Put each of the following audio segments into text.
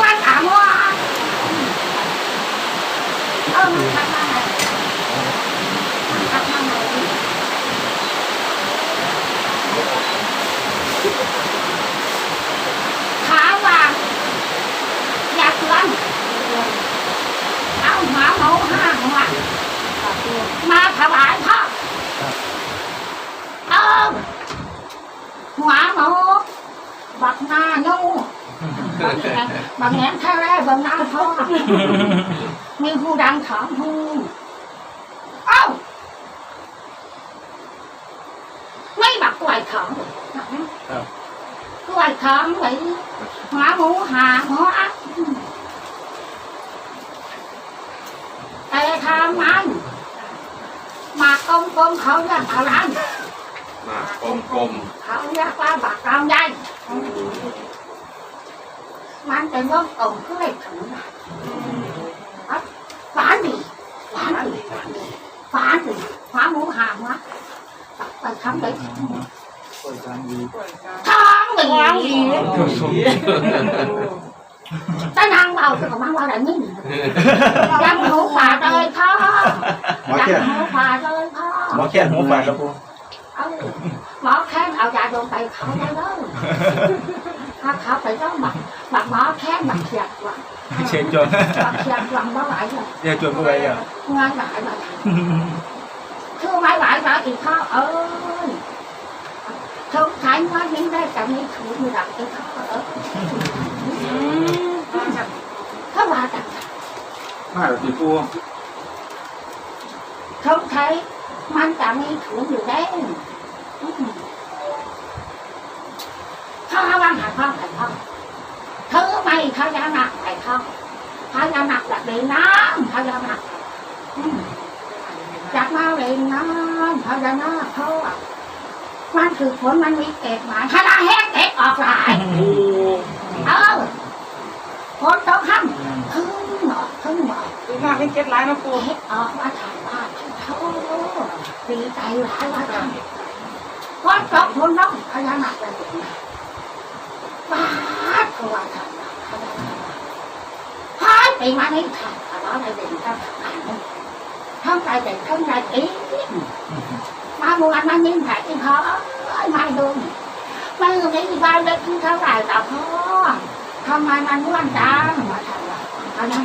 วันถามว่าเออมันทำอะไรมันทำอะไรถามว่าอยากเงินเอาหมาหมูห้าหัวมาถวายพ่อเออหัวหมูบักหน้านู่ บางแง่แค่แรกบางหน้าพ่อมีผู้ดังถามผู้เอ้าไม่บักกล้วยถามกล้วยถามไว้หมาหมูหาหัวแต่ทางมันหมากกลมๆเขาเรียกอะไรมากกลมเขาเรียกว่าบักรำไย มันเป็นว่ากลมก็เลยถึงนะฝานดีฝานดีฝานดีฝานหมูหางวะไปทำไปโอ้ยจานดีท้องหนึ่งวันๆแต่นางเราคือของมันว่าอะไรนี่ยังหมูป่าเลยพ่อหมอยังแค่นหมูป่าเลยพ่อหมอแค่นหัวฝาดแล้วปูเอาหมอแค้นเอายาดมไปเขาได้เลย ถ้าเขาไปต้องบักบักหมอแค้นบักเขียดว่ะเช็คจนบักเขียดวังเมื่อไหร่เลยเรียกจนเมื่อไหร่อะงานหลายมาคือไม่หลายมาอีกพ่อเอ้ยสงสัยว่านี้ได้แต่ไม่ถูกมีหลักอีกพ่อเอ้ยถ้าว่าแต่มาแล้วสิปูสงสัยมันจะไม่ถูกอยู่แล้ว ถ้าว่างหาพ่อไข่พ่อเธอไม่พยานักไข่พ่อพยานักแบบเดินน้ำพยานักอืมจากมาเรียนน้ำพญานาคเขาอะมันคือผลมันมีเกตหมายถ้าเราแห้งเกตออกลายเออผลต้องห้ามขึ้นหนอขึ้นหนอดูหน้าเป็นเก็ตร้ายนะปูเกตออกมาถ่ายบ้านเขาดีใจหลายว่าทำเพราะจบผลน้องพญานาคเป็นอย่ ป้าก็ว่าทำพญานาคหายไปมาในทางแต่ว่าในเด็กก็ผ่านนี่ทั้งใจเด็กทั้งใจอีมาบุญมานิ่งถ่ายที่เขาไม่ดูไม่รู้นี่บ้านเล็กที่เท่าไหร่แต่พ่อทำไมมันม้วนจังมาทำอะไรอันนั้น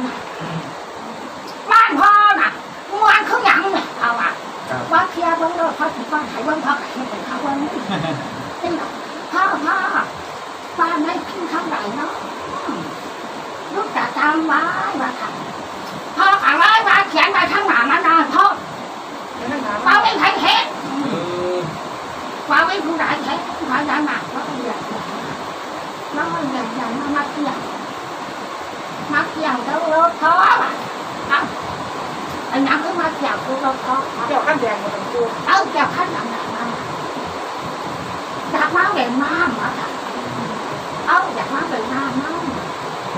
บ้านพ่อน่ะม้วนเขาหยังเนี่ยเอาอะว่าเคลียร์เบื้องต้นเขาถึงบ้านไหนเบื้องพ่อไหนเป็นเขาเบื้องนี้นี่หรอพ่อพ่อ บ้านได้ที่เท่าไหร่เนาะลูกจะจำไว้ว่าทำพ่ออะไรมาเขียนไปข้างหลังมันนะพ่อเดี๋ยวนะว่าไม่ใครเห็นว่าไม่ผู้ใดเห็นพญานาคว่าเรียกแล้วมันอย่างอย่างมามาเกี่ยวมาเกี่ยวแล้วรถท้ออะเอ้าอันนั้นก็มาเกี่ยวกับรถท้อเดี๋ยวขั้นแดงมาถึงปูเอ้าเกี่ยวขั้นหลังๆมาอยากมาเป็นน้ำมาค่ะเอ้าอยากมาเป็นน้ำน้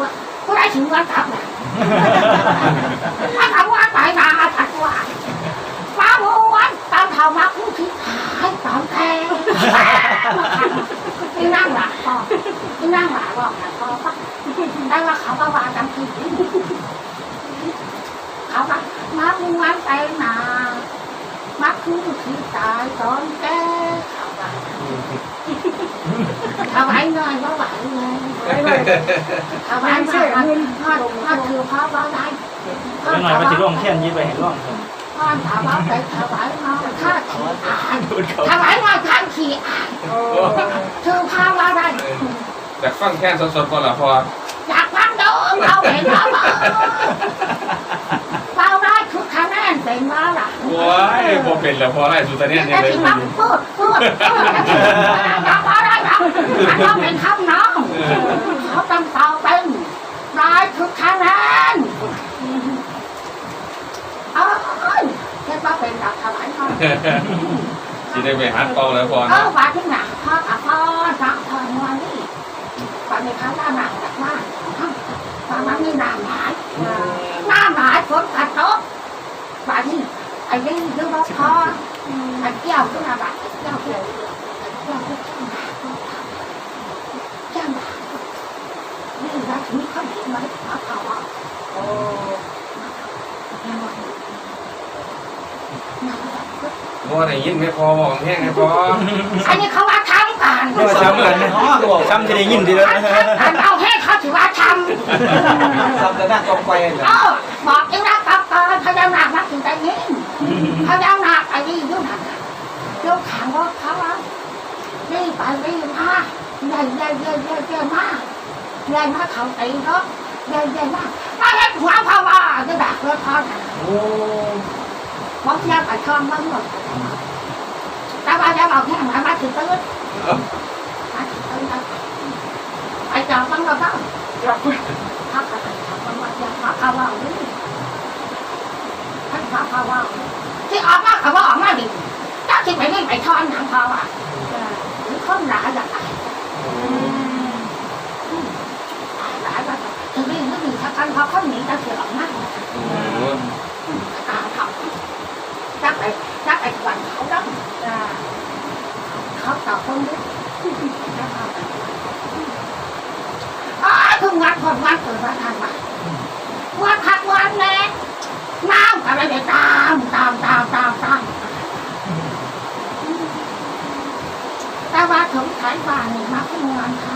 วัดก็ได้ถึงวันกลับเลยถ้าทำวันไปนาถัดว่าฟ้าโมวันตามเขามาผู้ที่ขายตามแทงที่นั่งหลังพ่อที่นั่งหลังบอกหลังพ่อปะได้ว่าเขาก็วางจำที่เขาว่ามาพูวันไปนามาคือที่ตายตอนแก่เขาว่า เขาไหวหน่อยว่าไหวเลยไว้เลยเขาไหวมาว่าว่าว่าคือพ่อว่าได้ไม่หน่อยมาสิร่องแค่นยิบไปเห็นร่องครับพ่อถามว่าไปถวายมาข้าขี่อ่านโดนเขาถวายมาข้าขี่อ่านโอ้เธอพาว่าได้อยากฟังแค่นสดๆก่อนละพออยากฟังเดิมเอาเห็นแล้วเฝ้าได้ทุก คะแนนเป็นว่าล่ะว้ายพอเป็นแล้วพอไล่สุดท้ายเนี่ยแต่เลยที่มันพูดพูดพูดอยากว่าได้แล้วมันต้องเป็นคำน้องเขาต้องเฝ้าเป็นได้ทุกคะแนนเอ้ยแค่ว่าเป็นหลักถวายมาสิได้ไปหัดเป่าแล้วพอเอนะอว่าที่หนักพ่อกับพ่อสักทอนวันนี้วันนี้เขาว่าหนักจากว่าตอนนั้นนี่หนักหลายหน้าหลายฝนกระตกวัน นี้ไอ้นี่คือว่าพ่อไอ้เกี้ยวคืออะไรไอ้เกี้ยวคือไอ้เกี้ยวคือเจ้าหน้าเจ้าหน้านี่ว่าถึงเขาเห็นไหมาเขาว่าโอ้บ่ได้ยินไม่พอบอกแห้งไม่พออันนี้เขาว่าทำกันก็ซ้ำกันอ๋อก็บอกซ้ำจะได้ยินทีแล้วนะทำเอาให้งเขาถือว่าทำซ้ำจะนั่งกองไฟเลยเออบอ นี้พญานาคไอ้นี่ยุ่งหนักยกขังรถเขาแล้วนี่ไปนี่มาใหญ่ใหญ่ใหญ่ใหญ่ใหญ่มากใหญ่มากเขาตีรถใหญ่ใหญ่มากมาเห็นหัวพ่อว่าจะดักรถเขาโอ้บอกเที่ยไปช่องบ้างหมดแต่ว่าจะบอกแค่ไหนมาถึงตื้นมาถึงตื้นไปจอดบ้างเราบ้าง ครับ พักอะไรครับมันว่าจะพักเอาว่านี่ท่านพักเอาว่าที่ออกมาเขาว่าออกมาดิถ้าที่ไปนี่ไปทอนหนังเขาอะหรือคนหลายอย่างไรหลายแบบถึงนี่ไม่มีทักกันเขาเขาหนีจะเสียออกมา โอ้ ตาเขาจักไอ้จักไอ้วันเขาดัง จ้า เขาต่อคนด้วยอ๋อทุกวันคนวันเกิดวันทานมาวันพักวันแน่น้ำอะไรเดี๋ยวตามตามตามตามตาม แต่ว่าถึงสายบ้านนี่มาขึ้นงานค่ะ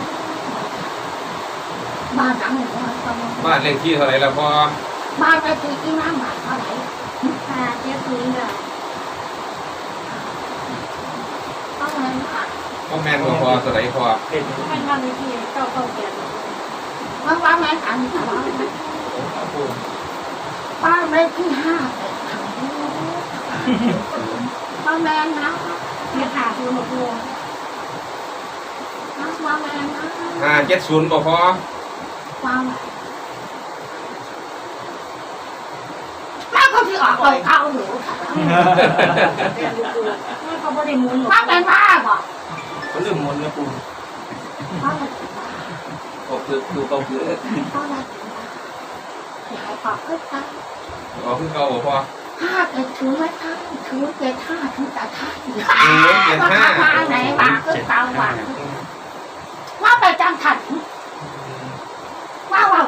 บ้านหลังหนึ่งวันประมาณบ้านเลขที่เท่าไหร่แล้วพอบ้านไปที่ที่น้ำบาทเท่าไหร่ห้าเจ็ดศูนย์จ้ะต้องเงินค่ะพ่อแม่นบ่พอเท่าไหร่พอเป็นเป็นวันที่เก้าเก้าเจ็ดเมื่อวานแม่ถามแต่ว่าบ้านเลขที่ห้าแต่ทำไม่รู้บ้านแม่นะเจ็ดห้าศูนย์หกโมงนะบ้านแม่นะห้าเจ็ดศูนย์บ่พอบ้านแม่ก็ที่ออกไปเข้าอยู่ค่ะมันเขาไม่ได้หมุนหรอกบ้านเป็นบ้าบอกเขาลืมมนต์นะปูบ้านเป็นบ้าก็คือดูเขาคือบ้านเป็นบ้าอยากขอบขึ้นกันอ๋อคือเก่าบ่พอห้าเกิดถือไว้ท่านถือเกิดห้าถือแต่ท่านโอ้เจ็ดห้าบ้านไหนบ้านคือเก่าบ้านว่าไปจังขัน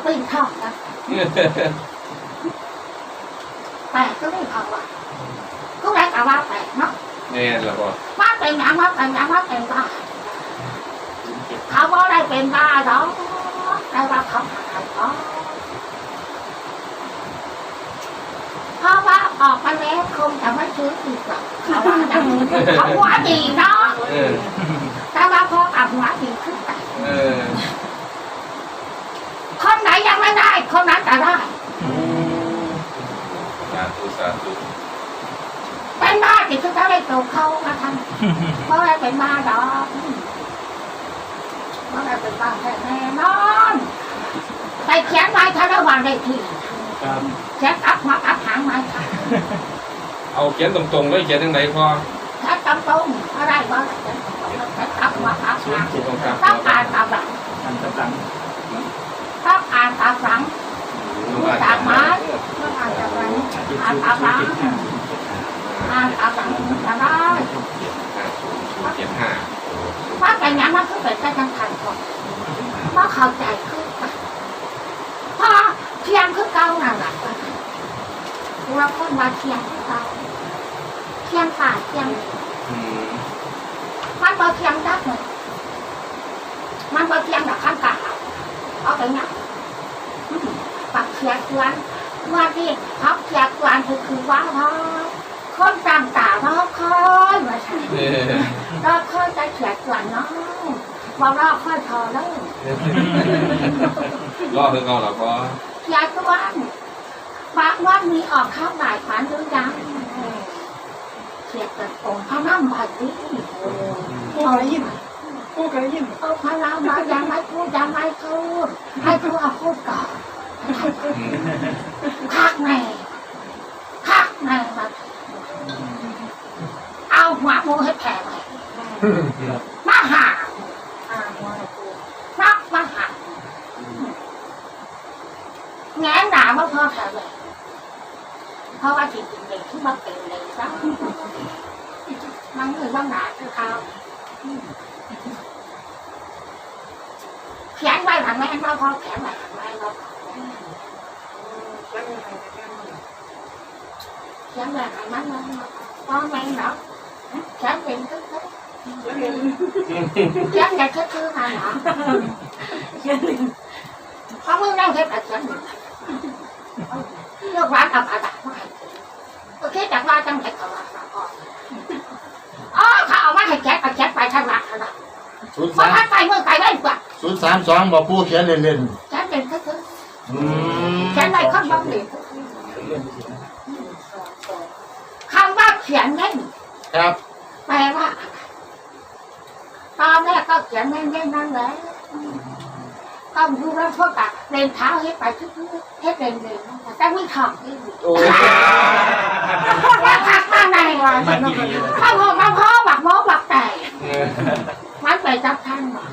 ว่าว่าปีนทองนะแปลกก็ไม่พอว่ะก็ได้แต่ว่าแปลกเนาะแม่นแล้วบ่ว่าเป็นหยังว่าเป็นหยังว่าเป็นบ้าเขาว่าได้เป็นบ้าหรอกแต่ว่าเขาหายเพราะเพราะว่าออกมาแล้วคงจะไม่ซื้ออีกหรอกเขาว่าอย่างนี้เขาว่าดีเนาะเออแต่ว่าพอกับหัวดีขึ้นไปเออ คนไหนยังไม่ได้คนนั้นจะได้สาธุสาธุเป็นบ้าที่คือจะได้ตัวเขามาทำเพราะอะไรเป็นบ้าดอกเพราะอะไรเป็นบ้าแน่นอนไปเขียนไว้ถ้าระหว่างได้ทีครับเขียนกลับมากับหางไม้ค่ะเอาเขียนตรงๆเลยเขียนจังไดพอแค่ตำตรงอะไรบ้างเขียนตรงๆแค่กลับมากับหางตรงกลางต้องอ่านตามหลังอันตะตัง ต้องอ่านตามหลังรู้จักไหมต้องอ่านตามหลังเจ็ดศูนย์เจ็ดห้าอ่านตามหลังจะได้เจ็ดห้าว่าแต่ยังมันคือเป็นการทำขันก่อนว่าเข้าใจคือกันพอเทียงคือเก่านั่นแหละว่าคนว่าเทียงคือเก่าเทียงป่าเทียงอืมมันบ่เทียงดักเลยมันบ่เทียงดักข้างกลางเอาไปเนี่ ยปักเทียงเทียนว่าที่พักจากวันคือคือว่าพอคนตามตารอคอยมาใช่เออรอคอยจะเฉียดวันน้องบอกรอคอยพอแล้วรอคือเก่าแล้วพอเฉียดวันบางวันมีออกข้าวบ่ายฝันหรือยังเฉียดแต่องค์พระน้ำบาดนี้ปูอะไรยินปูอะไรยินเออพระน้ำบาดยังไม่พูดยังไม่พูดให้พูดเอาพูดก่อน คักแม่คักแม่มาเอาหัวมูให้แผลไปมาหานักมาหาแง่หนามาพอแผลเลยเพราะว่าจริงๆเด็กที่มาเป็นเลยซะมันคือว่าหนาคือเขาเขียนไว้หลังแม่เราพอเขียนไว้หลังแม่เราเขียนไว้หลังแม่เราพอแม่เราเขียนเป็นก็ก็เขียนอย่างก็คือมาหนาเพราะมึงนั่งเฮ็ดอะไรเขียนอยู่เลือกร้านทำอะไรไม่โอเคจากว่าจังเห็ดกับว่าก่อนอ๋อเขาเอามาให้แจ็คเอาแจ็คไปทางหลังนะศูนย์เพราะสามถ้าไปเมื่อไกลได้กว่าศูนย์สามสองบอกปูเขียนเล่นแจ็คเป็นก็คือๆอืมแจ็คได้ข้อบ้างเด็กคำว่า เขียนเล่นครับ แปลว่าอะไรตอนแรกก็เขียนเล่นเล่นนั่นแหละก็ดูแล้วพวกอะเดินเท้าให้ไปทุกๆให้เดินเดินแต่ไม่ถอดที่โอ้ว่าพักมาไหนวะข้าวหอมข้าวพ่อบักโม้บักแต่เออมันไปจับท่านมา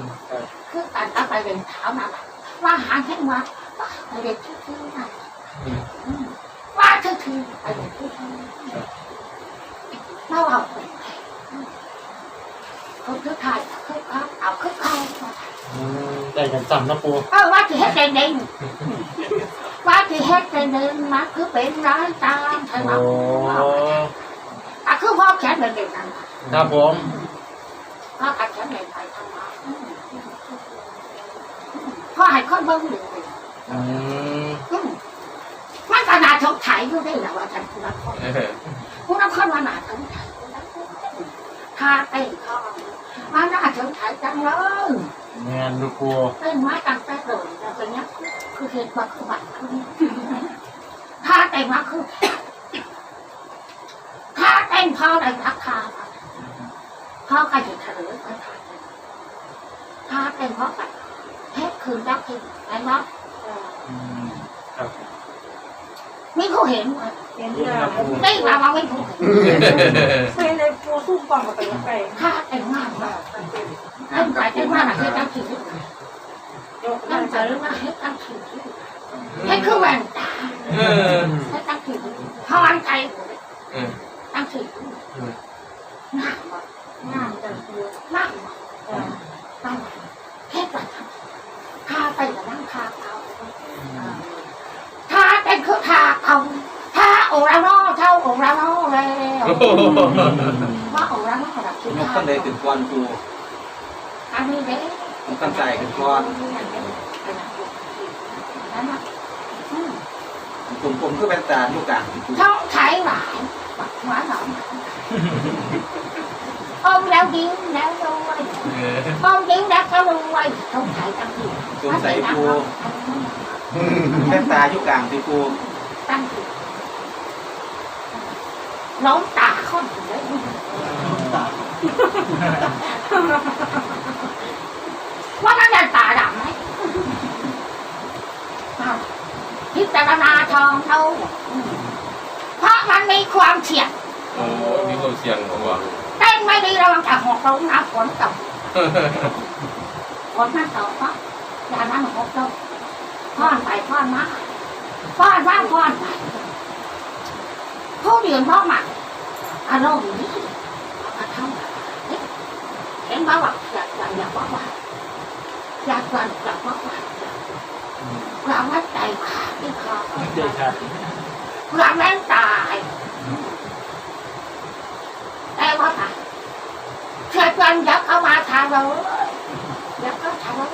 คือการเอาไปเดินเท้านั่นแหละว่าหาแค่ว่าไปเดินทุกๆนั่นว่าทุกๆไปเดินทุกๆ เราเอาไปเขาคือถ่ายคือเขาเอาคือเขาอืมได้กันซ้ำนะปูเออว่าที่เฮ็ดเด่นเด่นว่าที่เฮ็ดเด่นเด่นมาคือเป็นร้ายตามใช่ไหมโอ้อะคือพ่อแขนเด่นเด่นนั่นครับผมพ่อขัดแขนเด่นไปทำมาพ่อให้คนเบิ้งหนึ่งอืมมันขนาดชกไถอยู่ได้แหละว่าฉันคุณนักคนเออคุณนักคนมาหนาชกไถ ท่าเต้นทองมาหน้าชกไถจังเลยแมนดูปูเต้นมาตั้งแต่โดดแต่เป็นเนี้ยคือเหตุบัตรคือบัตรคือท่าเต้นมาคือท่าเต้นพ่อได้รักท่าพ่อใครจะเฉลยก็ท่าเต้นท่าเต้นพราะแบบเฮ็ดคืนรักคืนไอ้เนาะอืมมีเขาเห็นไมเห็นจ้ะได้มาว่าไม่ถูก ใส่ในปูซุ่มปองกับไปไปท่าเต้นมากมากเต้นไปเต้นมากอะเฮ็ดตั้งชีวิตยกเต้นั่นงใส่หรือว่าเฮ็ดตั้งชีวิตเฮ็ดคือแหวนตาเออเฮ็ดตั้งชีวิตพรใจตั้งชีวิตหนักมากงามจังปูมากมากจ้ะตั้งเฮ็ดไปทำท่าเต้นกับนั่งท่าเอาท่าเต้นคือท่าเอาท่าโอราโน่เท่าโอราโน่แล้วโอ้โหว่าโอราโน่แบบคิดนกท่าคนใดถึงก้อนปูอันนี้เด้นกกันใจถึงก้อนผมผมคือเป็นตาลูกกลางปูช่องใช้หลายหวานหอมอมแล้วดิ้งแล้วรวยอมดิ้งแล้วก็รวยช่องใช้ตั้งที่สงสัยปูเป็นตาอยู่กลางที่ปูตั้งที่ น้องตาคนเลยว่านั่นตาดำไหมพิจารณาทองเท่า เพราะมันมีความเฉียดโอ้มีความเสี่ยงของว่าเต้นไม่ดีระวังจะหกลงน้ำฝนตกฝนมันตกปะอย่านั่งหกลงพ่อนไปพ่อนมาพ่อนว่าพ่อนไปผู้เดียนพ่อมา อารมณ์ดีเอาเท่าเห็นบ้าว่าอยากอยากอยากว่าว่าอยากอยากอยากว่าว่าเราว่าใจขาดที่คอเจอครับเราแม่งตายแต่ว่าไงเชิญกันยักเข้ามาทางเรายักเข้าทางเรา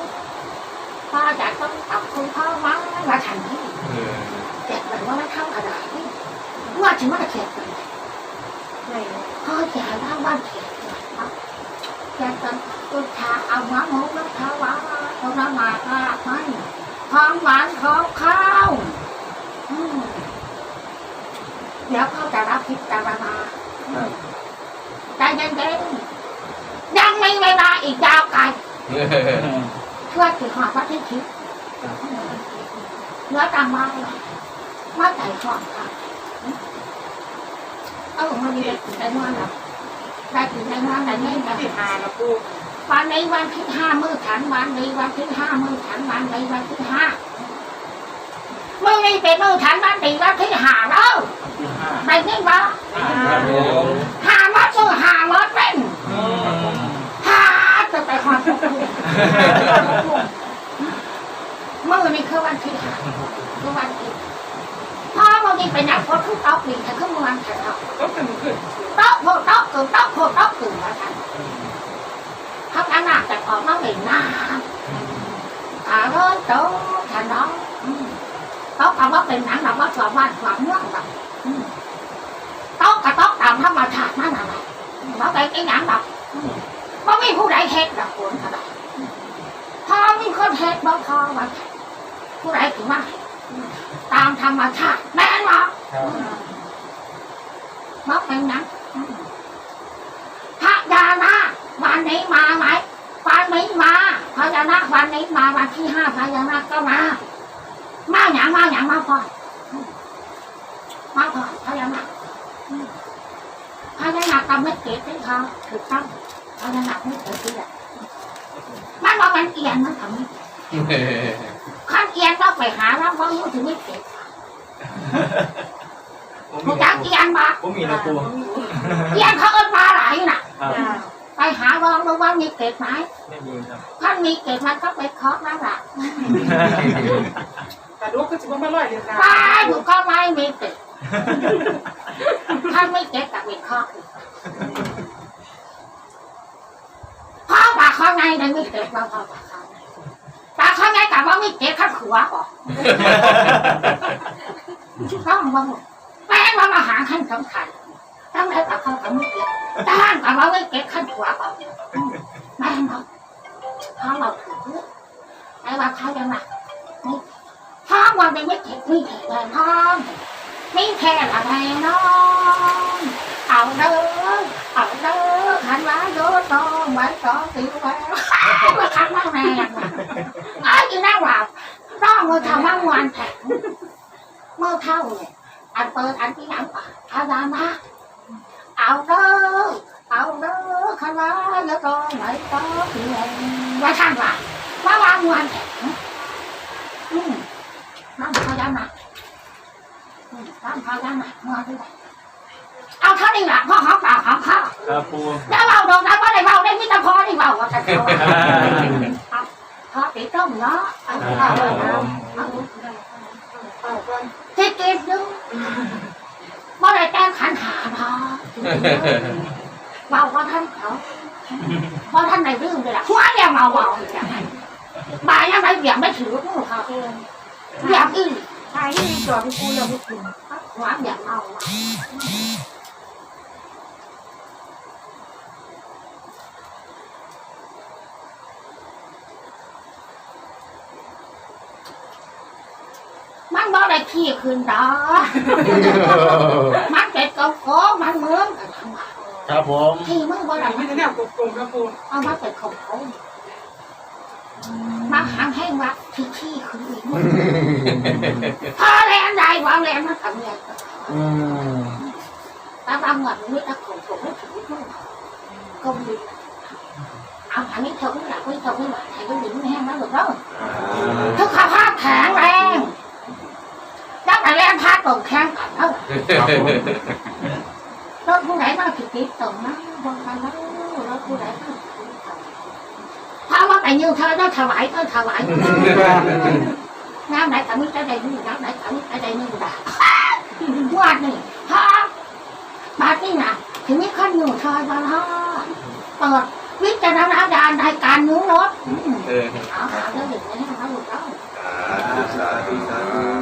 พ่ออยากต้องขอบคุณพ่อมากมาทางนี้เออเด็กเหมือนว่าทถึงว่าเขียนกันใช่พ่อแก่บ้านบ้านเขียนกันแกกันตุชาเอามาห มูน้ำข้าวาเอาน้ำมากราบมันของหวานของข้าวอืมเดี๋ยวเขาจะรับพิจารณาใจเย็นๆยังไม่เวลาอีกยาวไกลเพื่อถือหอวัดที่คิดเนื้อตามมามาใจหอมค่ะ เออมันมีได้ถึงได้นอนหรอได้ถึงได้นอนได้ไม่ได้ที่หาละปูวันนี้วันที่ห้ามือขันวันนี้วันที่ห้ามือขันวันนี้วันที่ห้าเมื่อนี้เป็นมือขันวันนี้วันที่ห้าแล้วไปนี่วะครับผมห้ามัดมือห้ามัดเป็นห้าจะไปหอดมือนี่คือวันที่ห้าคือวันที่ พ่อวันนี้เป็นนักพจน์ทุกต๊อกปีแต่คือวันแถวก็เป็นขึ้นต๊อกโพต๊อกกึ่งต๊อกโพต๊อกกึ่งแล้วกันเขาขนาดแต่ออกมาเป็นน้ำ à đó chỗ thành đó Ừ. tốt không có tiền nặng đâu có sợ ba sợ nước đâu Ừ. tốt cả tốt tầm nó mà thật nó nào này nó cái cái nhãn độc có mấy ผู้ใดเฮ็ดดอกคุณอะไรพอมีคนเฮ็ดบ่พอว่าผู้ใดถึงว่า ตามธรรมชาติแม่นบ่บ่เป็นหยังพระยานาวันนี้มาไหมวันนี้มาพญานาวันนี้มาวันที่ห้าพญานาก็มามาหยังมาหยังมาพอมาพอพญานาคอืมพญานาก็ไม่เก็บที่เขาถูกต้องพญานาไม่เก็บที่แหละมันว่ามันเอียนมันทำไม่ ขั้นเอียนต้องไปหาแล้วเพราะมันถึงไม่เก็บผู้จักเอียนมาผมมีนะปูเอียนเขาเอิ้นมาหลายน่ะ ครับจ้าไปหาลองดูว่ามีเก็บไหมไม่มีครับถ้ามีเก็บมันก็ไปเคาะนั่นแหละแต่ดูก็จะว่าไม่ร้อยเดียวกันป้าหนูก็ไม่มีเก็บถ้าไม่เก็บกับเป็นเคาะอีกเพราะปากข้างในมันไม่เก็บเราพอปาก ข้างในปากข้างในกับว่าไม่เก็บข้างหัวออกต้องมาหมดแม่ว่าอาหารขั้นสำคัญต้องได้กับเขากับไม่เก็บด้านกับว่าไม่เก็บขั้นหัวออกแม่เนาะเพราะเราถือไอ้ว่าเขาจะหนักท้องวันเป็นไม่เก็บไม่แข็งแรงท้องไม่แค่อะไรน้อง เอาเด้อเอาเด้อขันว่าโยนน้องไว้สองตีไว้มาขันมาแม่ไอ้ยีน่าว่าน้องมือทำว่างวันแข็งเมื่อเท่าเนี่ยอันเปิดอันที่หลังอาจารย์นะเอาเด้อเอาเด้อขันว่าโยนน้องไว้สองตีไว้ว่าท่านว่าว่าวางวันแข็งอืมน้ำพอยังหนักอืมน้ำพอยังหนักมาด้วยเอาเท่า นี้แหละพ่อเขาปากเขาเขาครับปูแล้วเราโดนนั้นว่าได้เบาได้มิตรพอได้เบาว่าแต่เขาเอาพอติดต้มเนาะเอาเอาเอาเอาเอาก่อนติดติดดูว่าได้แก้ขันหาพอเบาว่าท่านเขาเพราท่านในเรื่องเลยล่ะหัวเนี่ยเมาเบาอย่างไรบ่ายยังไงเบี่ยงไม่ถือพวกเขาเบี่ยงอื่นทายที่จอดที่ปูเราไม่ถึงหัวเบี่ยงเมาเมามันบ่ได้ ขี้คืนดอก มันเป็นกบโกงมันเหมือนกันทั้งหมดครับผมขี้มึงบ่ได้ไม่ได้แนวกลมๆครับปูเอามาเป็นของเขามาหางแห้งวัดที่ขี้คืออีกมึงพอแรงใดว่าแรงมันทำไงอืมตาบางวันไม่ตะของผมไม่ถึงมึงก็ดีเอาอันนี้เธอไม่อยากไม่เธอไม่อยากใครก็ดิ้นแห้งแล้วหรอกเนาะสุขภาพแข็งแรงจับ แต่แรงพาตกแข็งกันเท่าเราผู้ไหนมาผิดติดตรงนะบางกันแล้วเราผู้ไหนมาผิดติดตรงเพราะว่าแต่ยืนเธอต้องถวายต้องถวายงานไหนแต่ไม่ได้ยืนงานไหนแต่ไม่ได้ยืนด่าวาดนี่พระบาทนี่นะถึงมีคนอยู่ชอยบาลาเปิดวิจารณญาณในการนู้รถเออเอาหาเรื่องอย่างนี้